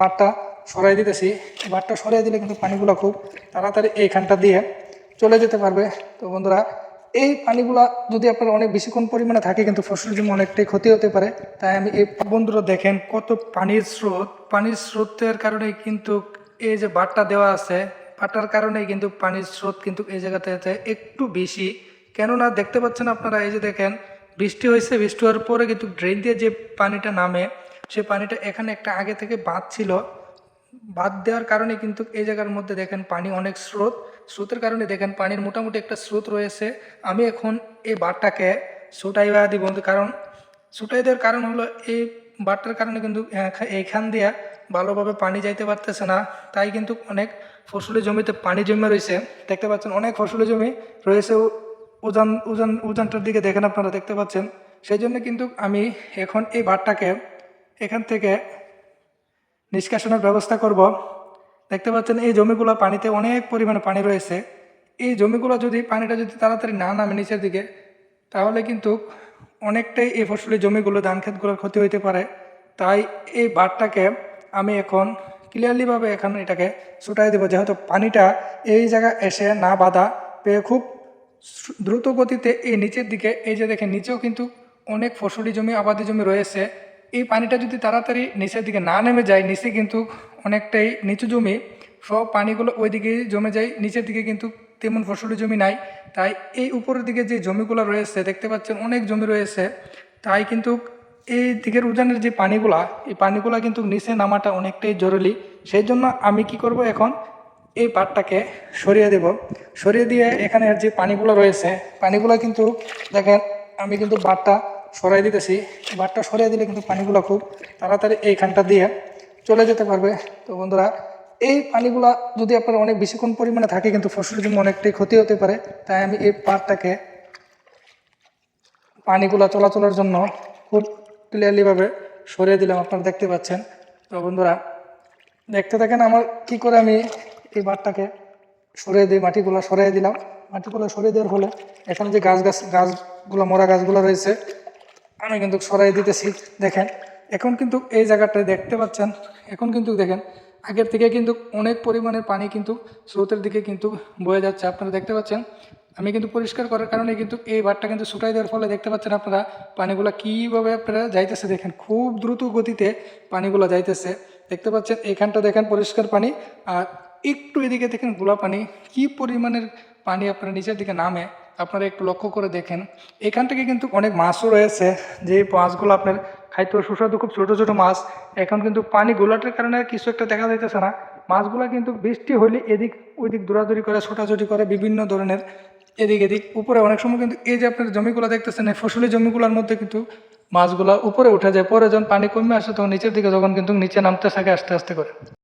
বারটা সরাই দিতেছি। বারটা সরাই দিলে কিন্তু পানিগুলো খুব তাড়াতাড়ি এইখানটা দিয়ে চলে যেতে পারবে। তো বন্ধুরা, এই পানিগুলা যদি আপনার অনেক বেশিক্ষণ পরিমাণে থাকে কিন্তু ফসলের জন্য অনেকটাই ক্ষতি হতে পারে। তাই আমি এই বন্ধুরা দেখেন কত পানির স্রোত। পানির স্রোতের কারণে কিন্তু এই যে বাটটা দেওয়া আছে বাটার কারণেই কিন্তু পানির স্রোত কিন্তু এই জায়গাতে একটু বেশি। কেননা দেখতে পাচ্ছেন আপনারা, এই যে দেখেন, বৃষ্টি হয়েছে, বৃষ্টি হওয়ার পরে কিন্তু ড্রেন দিয়ে যে পানিটা নামে সেই পানিটা এখানে একটা আগে থেকে বাঁধ ছিল। বাদ দেওয়ার কারণে কিন্তু এই জায়গার মধ্যে দেখেন পানি অনেক স্রোত। স্রোতের কারণে দেখেন পানির মোটামুটি একটা স্রোত রয়েছে। আমি এখন এই বাঁধটাকে ছুটাই দিব কারণ ছুটাই দেওয়ার কারণ হলো এই বাঁধটার কারণে কিন্তু এখা- এইখান দিয়ে ভালোভাবে পানি যাইতে পারতেছে না। তাই কিন্তু অনেক ফসলের জমিতে পানি জমে রয়েছে। দেখতে পাচ্ছেন অনেক ফসলের জমি রয়েছে উজান উজান উজানটার দিকে দেখেন আপনারা, দেখতে পাচ্ছেন। সেই জন্য কিন্তু আমি এখন এই বাঁধটাকে এখান থেকে নিষ্কাশনের ব্যবস্থা করব। দেখতে পাচ্ছেন, এই জমিগুলো পানিতে অনেক পরিমাণে পানি রয়েছে। এই জমিগুলো যদি, পানিটা যদি তাড়াতাড়ি না নামে নিচের দিকে, তাহলে কিন্তু অনেকটাই এই ফসলের জমিগুলো, ধান ক্ষেতগুলোর ক্ষতি হইতে পারে। তাই এই বাঁধটাকে আমি এখন ক্লিয়ারলিভাবে এখন এটাকে ছুটাই দেবো, যেহেতু পানিটা এই জায়গায় এসে না বাধা পেয়ে খুব দ্রুত গতিতে এই নিচের দিকে, এই যে দেখেন, নিচেও কিন্তু অনেক ফসলি জমি, আবাদি জমি রয়েছে। এই পানিটা যদি তাড়াতাড়ি নিচের দিকে না নেমে যায়, নিচে কিন্তু অনেকটাই নিচু জমি সব পানিগুলো ওই দিকে জমে যায়, নিচের দিকে কিন্তু তেমন ফসলি জমি নাই। তাই এই উপরের দিকে যে জমিগুলো রয়েছে, দেখতে পাচ্ছেন অনেক জমি রয়েছে। তাই কিন্তু এই দিকের উজানের যে পানিগুলা, এই পানিগুলা কিন্তু নিচে নামাটা অনেকটাই জরুরি। সেই জন্য আমি কি করব এখন, এই পাটটাকে সরিয়ে দেব। সরিয়ে দিয়ে এখানে যে পানিগুলো রয়েছে, পানিগুলো কিন্তু দেখেন, আমি কিন্তু বাটটা সরাই দিতেছি। বাটটা সরিয়ে দিলে কিন্তু পানিগুলো খুব তাড়াতাড়ি এইখানটা দিয়ে চলে যেতে পারবে। তো বন্ধুরা, এই পানিগুলা যদি আপনার অনেক বেশিক্ষণ পরিমাণে থাকে কিন্তু ফসলের জন্য অনেকটাই ক্ষতি হতে পারে। তাই আমি এই পাটটাকে পানিগুলো চলাচলের জন্য খুব ক্লিয়ারলিভাবে সরিয়ে দিলাম, আপনারা দেখতে পাচ্ছেন। তো বন্ধুরা, দেখতে থাকেন আমার কি করে আমি এই বারটাকে সরিয়ে দিই, মাটিগুলো সরিয়ে দিলাম। মাটিগুলো সরিয়ে দেওয়ার ফলে এখানে যে গাছ গাছ গাছগুলো, মরা গাছগুলো রয়েছে আমি কিন্তু সরাই দিতেছি, দেখেন। এখন কিন্তু এই জায়গাটায় দেখতে পাচ্ছেন, এখন কিন্তু দেখেন, আগের থেকে কিন্তু অনেক পরিমাণের পানি কিন্তু স্রোতের দিকে কিন্তু বয়ে যাচ্ছে। আপনারা দেখতে পাচ্ছেন, আমি কিন্তু পরিষ্কার করার কারণে কিন্তু এই বারটা কিন্তু শুকাই দেওয়ার ফলে দেখতে পাচ্ছেন আপনারা পানিগুলো কীভাবে আপনারা যাইতেছে, দেখেন, খুব দ্রুত গতিতে পানিগুলো যাইতেছে। দেখতে পাচ্ছেন, এখানটা দেখেন পরিষ্কার পানি, আর একটু এদিকে দেখেন গোলা পানি, কি পরিমাণের পানি আপনার নিচের দিকে নামে আপনারা একটু লক্ষ্য করে দেখেন। এখান থেকে কিন্তু অনেক মাছও রয়েছে। যে মাছগুলো আপনার খাইতে সুস্বাদু, খুব ছোটো ছোটো মাছ। এখন কিন্তু পানি গোলাটের কারণে কিছু একটা দেখা যাইতেছে না। মাছগুলো কিন্তু বৃষ্টি হলে এদিক, ওইদিক দৌড়াদৌড়ি করে, ছোটাছুটি করে বিভিন্ন ধরনের এদিক এদিক। উপরে অনেক সময় কিন্তু এই যে আপনার জমিগুলো দেখতেছেন ফসলি জমিগুলোর মধ্যে কিন্তু মাছগুলো উপরে উঠে যায়। পরে যখন পানি কমে আসে, তখন নিচের দিকে যখন কিন্তু নিচে নামতে থাকে, আস্তে আস্তে করে।